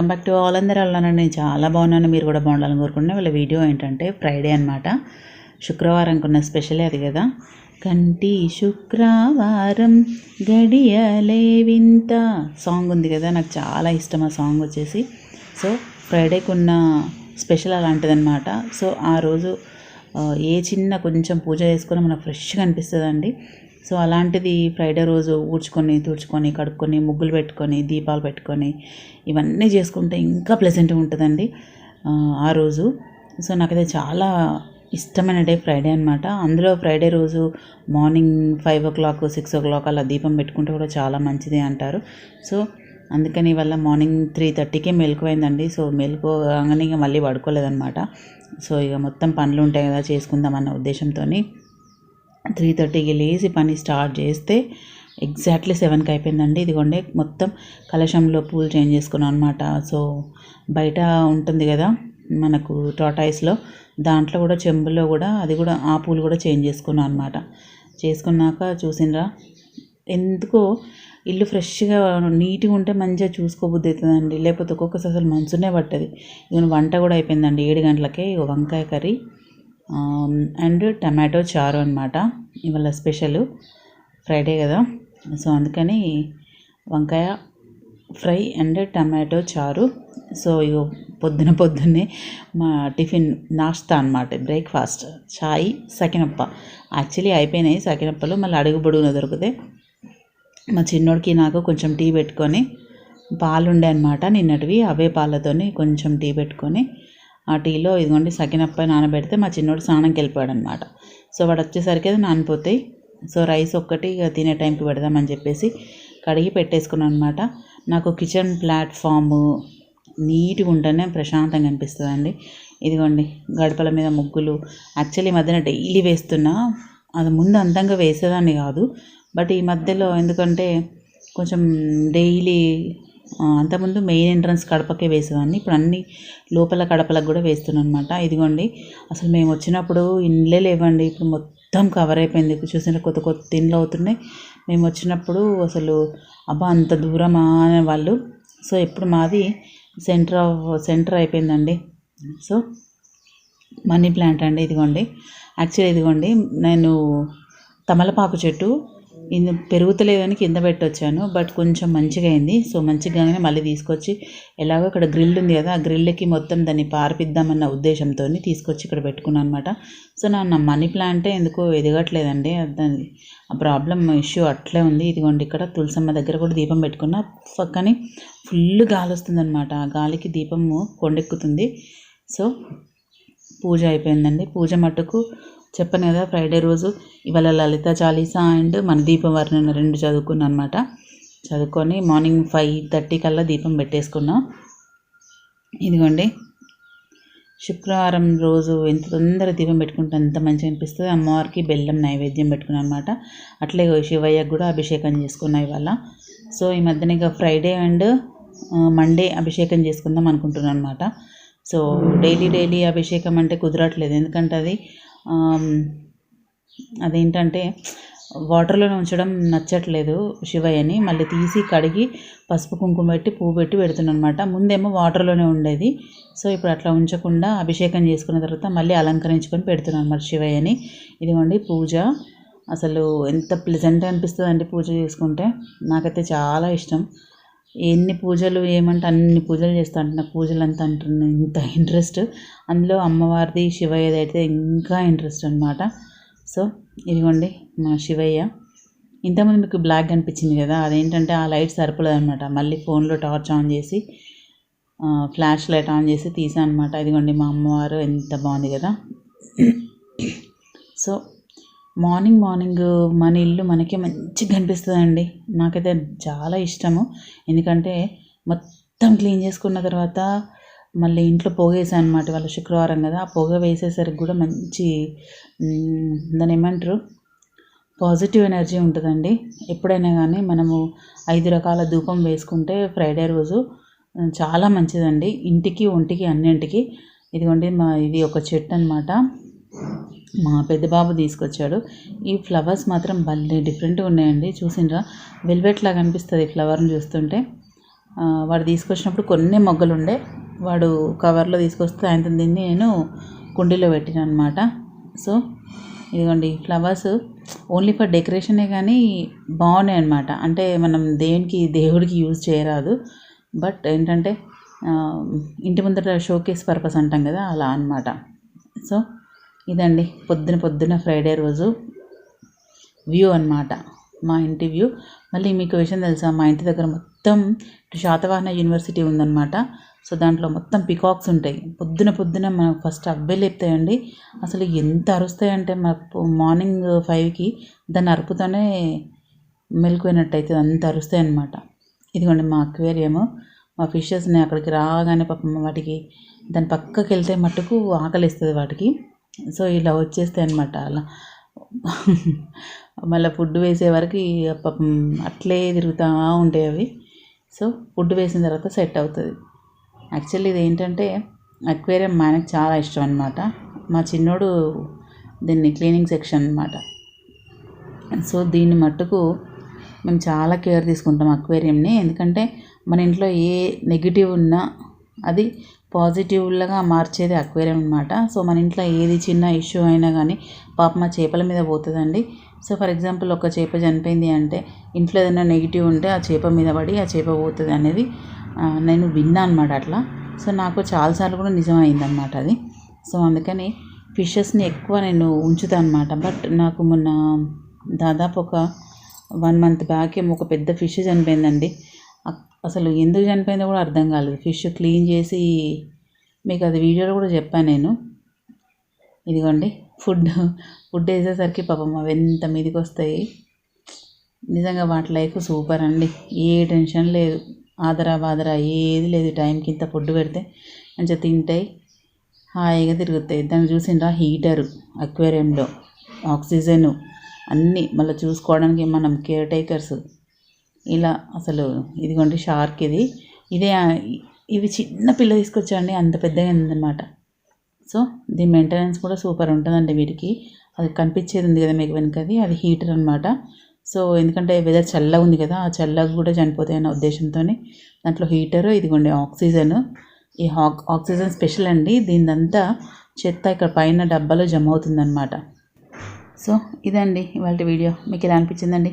Back to all అందరూ వెళ్ళానండి నేను చాలా బాగున్నాను. మీరు కూడా బాగుండాలని కోరుకుంటున్నా. వీళ్ళ వీడియో ఏంటంటే ఫ్రైడే అనమాట శుక్రవారం కొన్న స్పెషలే అది కదా. కంటి శుక్రవారం గడియలే వింత. సాంగ్ ఉంది కదా. నాకు చాలా ఇష్టం ఆ సాంగ్ వచ్చేసి. సో ఫ్రైడేకి ఉన్న స్పెషల్ అలాంటిదనమాట సో ఆ రోజు ఏ చిన్న కొంచెం పూజ చేసుకున్నా మనకు ఫ్రెష్గా అనిపిస్తుందండి. సో అలాంటిది ఫ్రైడే రోజు ఊడ్చుకొని తుడుచుకొని కడుక్కొని ముగ్గులు పెట్టుకొని దీపాలు పెట్టుకొని ఇవన్నీ చేసుకుంటే ఇంకా ప్లెజెంట్గా ఉంటుందండి ఆ, రోజు. సో నాకైతే చాలా ఇష్టమైన డే ఫ్రైడే అనమాట అందులో ఫ్రైడే రోజు morning five o'clock six o'clock అలా దీపం పెట్టుకుంటే కూడా చాలా మంచిది అంటారు. సో అందుకని వల్ల మార్నింగ్ త్రీ థర్టీకే మెలకువైందండి. సో మెలకువగానే ఇక మళ్ళీ పడుకోలేదన్నమాట. సో ఇక మొత్తం పనులు ఉంటాయి కదా చేసుకుందామన్న ఉద్దేశంతో త్రీ థర్టీకి లేచి పని స్టార్ట్ చేస్తే ఎగ్జాక్ట్లీ సెవెన్కి అయిపోయిందండి. ఇదిగోండి మొత్తం కలశంలో పూలు చేంజ్ చేసుకున్నాం అనమాట సో బయట ఉంటుంది కదా మనకు టాటాయిస్లో దాంట్లో కూడా చెంబులో కూడా అది కూడా ఆ పూలు కూడా చేంజ్ చేసుకున్నాం అనమాట చేసుకున్నాక చూసినరా ఎందుకో ఇల్లు ఫ్రెష్గా నీట్గా ఉంటే మంచిగా చూసుకోబుద్ది అవుతుందండి. లేకపోతే ఒక్కొక్కసారి అసలు మనసునే పట్టది. ఇవన్న వంట కూడా అయిపోయిందండి. ఏడు గంటలకే వంకాయ కర్రీ. Um, అండ్ టమాటో చారు అనమాట ఇవాళ స్పెషల్ ఫ్రైడే కదా. సో అందుకని వంకాయ ఫ్రై అండ్ టమాటో చారు. సో ఇగో పొద్దున పొద్దున్నే మా టిఫిన్ నాస్తా అనమాట బ్రేక్ఫాస్ట్ చాయ్ సకినప్ప. యాక్చువల్లీ అయిపోయినాయి సకినప్పలు. మళ్ళీ అడుగు పొడుగున దొరికితే మా చిన్నోడికి నాకు కొంచెం టీ పెట్టుకొని పాలు ఉండే అనమాట నిన్నటివి అవే పాలతోని కొంచెం టీ పెట్టుకొని ఆ టీలో ఇదిగోండి సకినప్ప నానబెడితే మా చిన్నోడు స్నానంకి వెళ్ళిపోయాడు అనమాట సో వాడు వచ్చేసరికి అది నానిపోతాయి. సో రైస్ ఒక్కటి ఇక తినే టైంకి పెడదామని చెప్పేసి కడిగి పెట్టేసుకున్నాను అనమాట నాకు కిచెన్ ప్లాట్ఫామ్ నీట్గా ఉంటేనే ప్రశాంతంగా అనిపిస్తుందండి. ఇదిగోండి గడపల మీద ముగ్గులు యాక్చువల్లీ ఈ మధ్యన డైలీ వేస్తున్నా అది ముందు అందంగా వేసేదాన్ని కాదు. బట్ ఈ మధ్యలో ఎందుకంటే కొంచెం డైలీ అంతకుముందు మెయిన్ ఎంట్రన్స్ కడపకే వేసేవాడిని. ఇప్పుడు అన్ని లోపల కడపలకు కూడా వేస్తున్నాను అనమాట ఇదిగోండి అసలు మేము వచ్చినప్పుడు ఇండ్లే లేవండి. ఇప్పుడు మొత్తం కవర్ అయిపోయింది. చూసిన కొత్త కొత్త ఇండ్లు అవుతున్నాయి. మేము వచ్చినప్పుడు అసలు అబ్బా అంత దూరమా అనే వాళ్ళు. సో ఇప్పుడు మాది సెంటర్ ఆఫ్ సెంటర్ అయిపోయిందండి. సో మనీ ప్లాంట్ అండి ఇదిగోండి. యాక్చువల్లీ ఇదిగోండి నేను తమలపాకు చెట్టు పెరుగుతలేదని కింద పెట్టొచ్చాను బట్ కొంచెం మంచిగా అయింది. సో మంచిగానే మళ్ళీ తీసుకొచ్చి ఎలాగో ఇక్కడ గ్రిల్ ఉంది కదా ఆ గ్రిల్కి మొత్తం దాన్ని పారిపిద్దామన్న ఉద్దేశంతో తీసుకొచ్చి ఇక్కడ పెట్టుకున్నాను అనమాట సో నా నా మనీ ప్లాంటే ఎందుకో ఎదగట్లేదండి. దాని ఆ ప్రాబ్లం ఇష్యూ అట్లే ఉంది. ఇదిగోండి ఇక్కడ తులసమ్మ దగ్గర కూడా దీపం పెట్టుకున్న. పక్కనే ఫుల్ గాలి వస్తుందన్నమాట. ఆ గాలికి దీపము కొండెక్కుతుంది. సో పూజ అయిపోయిందండి. పూజ మట్టుకు చెప్పాను కదా ఫ్రైడే రోజు ఇవాళ లలిత చాలీసా అండ్ మన దీపం వర్ణన రెండు చదువుకున్నాను అనమాట చదువుకొని మార్నింగ్ ఫైవ్ థర్టీ కల్లా దీపం పెట్టేసుకున్నాం. ఇదిగోండి. శుక్రవారం రోజు ఎంత తొందర దీపం పెట్టుకుంటే అంత మంచిగా అనిపిస్తుంది. అమ్మవారికి బెల్లం నైవేద్యం పెట్టుకున్నాను అనమాట అట్లే శివయ్యకు కూడా అభిషేకం చేసుకున్నాయి ఇవాళ. సో ఈ మధ్యన ఇక ఫ్రైడే అండ్ మండే అభిషేకం చేసుకుందాం అనుకుంటున్నాను అనమాట సో డైలీ డైలీ అభిషేకం అంటే కుదరట్లేదు. ఎందుకంటే అది అదేంటంటే వాటర్లోనే ఉంచడం నచ్చట్లేదు శివయ్యని. మళ్ళీ తీసి కడిగి పసుపు కుంకుమ పెట్టి పువ్వు పెట్టి పెడుతున్నాను అనమాట ముందేమో వాటర్లోనే ఉండేది. సో ఇప్పుడు అట్లా ఉంచకుండా అభిషేకం చేసుకున్న తర్వాత మళ్ళీ అలంకరించుకొని పెడుతున్నాను అనమాట శివయ్యని. ఇదిగోండి పూజ. అసలు ఎంత ప్లెజెంట్ అనిపిస్తుంది అండి పూజ చేసుకుంటే. నాకైతే చాలా ఇష్టం. ఎన్ని పూజలు ఏమంటే అన్ని పూజలు చేస్తా అంటున్నా. పూజలు అంతా అంటున్నా. ఇంత ఇంట్రెస్ట్ అందులో అమ్మవారిది శివయ్యది అయితే ఇంకా ఇంట్రెస్ట్ అనమాట సో ఇదిగోండి మా శివయ్య. ఇంతకుముందు మీకు బ్లాక్ అనిపించింది కదా అదేంటంటే ఆ లైట్ సరిపోలేదు అనమాట మళ్ళీ ఫోన్లో టార్చ్ ఆన్ చేసి ఫ్లాష్ లైట్ ఆన్ చేసి తీసాను అనమాట ఇదిగోండి మా అమ్మవారు ఎంత బాగుంది కదా. సో మార్నింగ్ మార్నింగ్ మన ఇల్లు మనకి మంచిగా కనిపిస్తుందండి. నాకైతే చాలా ఇష్టము. ఎందుకంటే మొత్తం క్లీన్ చేసుకున్న తర్వాత మళ్ళీ ఇంట్లో పొగ అనమాట వాళ్ళ శుక్రవారం కదా ఆ పొగ వేసేసరికి కూడా మంచి దాని దాన్ని ఏమంటారు? పాజిటివ్ ఎనర్జీ ఉంటుందండి. ఎప్పుడైనా కానీ మనము ఐదు రకాల ధూపం వేసుకుంటే ఫ్రైడే రోజు చాలా మంచిదండి. ఇంటికి ఒంటికి అన్నింటికి. ఇదిగోండి మా ఇది ఒక చెట్టు అనమాట మా పెద్ద బాబు తీసుకొచ్చాడు. ఈ ఫ్లవర్స్ మాత్రం భలే డిఫరెంట్గా ఉన్నాయండి. చూసిండ్రా? వెల్వెట్ లాగా అనిపిస్తుంది ఫ్లవర్ని చూస్తుంటే. వాడు తీసుకొచ్చినప్పుడు కొన్ని మొగ్గలు ఉండే వాడు కవర్లో తీసుకొస్తే సాయంత్రం దీన్ని నేను కుండీలో పెట్టిన అనమాట సో ఇదిగోండి ఫ్లవర్స్. ఓన్లీ ఫర్ డెకరేషనే కానీ బాగున్నాయి అనమాట అంటే మనం దేవునికి దేవుడికి యూజ్ చేయరాదు. బట్ ఏంటంటే ఇంటి ముందర షోకేస్ పర్పస్ అంటాం కదా అలా అనమాట సో ఇదండి పొద్దున పొద్దున ఫ్రైడే రోజు వ్యూ అన్నమాట. మా ఇంటి వ్యూ. మళ్ళీ మీకు విషయం తెలుసా మా ఇంటి దగ్గర మొత్తం శాతవాహన యూనివర్సిటీ ఉందన్నమాట. సో దాంట్లో మొత్తం పికాక్స్ ఉంటాయి. పొద్దున పొద్దున మనకు ఫస్ట్ అవ్వే లేపుతాయండి. అసలు ఎంత అరుస్తాయంటే మాకు మార్నింగ్ ఫైవ్కి దాన్ని అరుపుతోనే మెలుకుపోయినట్టు అవుతుంది అంత అరుస్తాయి అన్నమాట ఇదిగోండి మా అక్వేరియము మా ఫిషెస్ని అక్కడికి రాగానే పాపం వాటికి దాని పక్కకి వెళ్తే మట్టుకు ఆకలిస్తుంది వాటికి. సో ఇలా వచ్చేస్తాయి అనమాట అలా. మళ్ళీ ఫుడ్ వేసే వరకు పాపం అట్లే తిరుగుతూ ఉంటాయి అవి. సో ఫుడ్ వేసిన తర్వాత సెట్ అవుతుంది. యాక్చువల్లీ ఇది ఏంటంటే అక్వేరియం మా ఆయనకు చాలా ఇష్టం అనమాట మా చిన్నోడు దీన్ని క్లీనింగ్ సెక్షన్ అనమాట సో దీన్ని మట్టుకు మేము చాలా కేర్ తీసుకుంటాం అక్వేరియంని. ఎందుకంటే మన ఇంట్లో ఏ నెగిటివ్ ఉన్నా అది పాజిటివ్గా మార్చేది అక్వేరియం అనమాట సో మన ఇంట్లో ఏది చిన్న ఇష్యూ అయినా కానీ పాప మా చేపల మీద పోతుందండి. సో ఫర్ ఎగ్జాంపుల్ ఒక చేప చనిపోయింది అంటే ఇంట్లో ఏదైనా నెగిటివ్ ఉంటే ఆ చేప మీద పడి ఆ చేప పోతుంది అనేది నేను విన్నా అనమాట అట్లా. సో నాకు చాలాసార్లు కూడా నిజమైంది అనమాట అది. సో అందుకని ఫిషెస్ని ఎక్కువ నేను ఉంచుతాను అనమాట బట్ నాకు మొన్న దాదాపు ఒక వన్ మంత్ బ్యాక్ ఏమో ఒక పెద్ద ఫిష్ చనిపోయిందండి. అసలు ఎందుకు చనిపోయిందో కూడా అర్థం కాలేదు. ఫిష్ క్లీన్ చేసి మీకు అది వీడియోలో కూడా చెప్పాను నేను. ఇదిగోండి ఫుడ్ ఫుడ్ వేసేసరికి పాపం అవి ఎంత మీదకి వస్తాయి నిజంగా వాటి లైఫ్ సూపర్ అండి. ఏ టెన్షన్ లేదు. ఆదరా బాదరా ఏది లేదు. టైంకి ఇంత ఫుడ్ పెడితే మంచిగా తింటాయి. హాయిగా తిరుగుతాయి. దాన్ని చూసిండ్రా హీటరు అక్వేరియంలో ఆక్సిజను అన్నీ మళ్ళీ చూసుకోవడానికి మనం కేర్ టేకర్స్ ఇలా అసలు ఇదిగోండి షార్క్ ఇది. ఇదే ఇవి చిన్న పిల్ల తీసుకొచ్చండి అంత పెద్దగా ఉందన్నమాట సో దీని మెయింటెనెన్స్ కూడా సూపర్ ఉంటుందండి వీటికి. అది కనిపించేది ఉంది కదా మీకు వెనకది అది హీటర్ అనమాట సో ఎందుకంటే వెదర్ చల్లగా ఉంది కదా ఆ చల్లగా కూడా చనిపోతాయి అన్న ఉద్దేశంతో దాంట్లో హీటరు ఇదిగోండి ఆక్సిజన్ ఈ హాక్ ఆక్సిజన్ స్పెషల్ అండి. దీనిదంతా చెత్త ఇక్కడ పైన డబ్బాలో జమ అవుతుందన్నమాట. సో ఇదండి ఇవాళ వీడియో మీకు ఎలా అనిపించిందండి?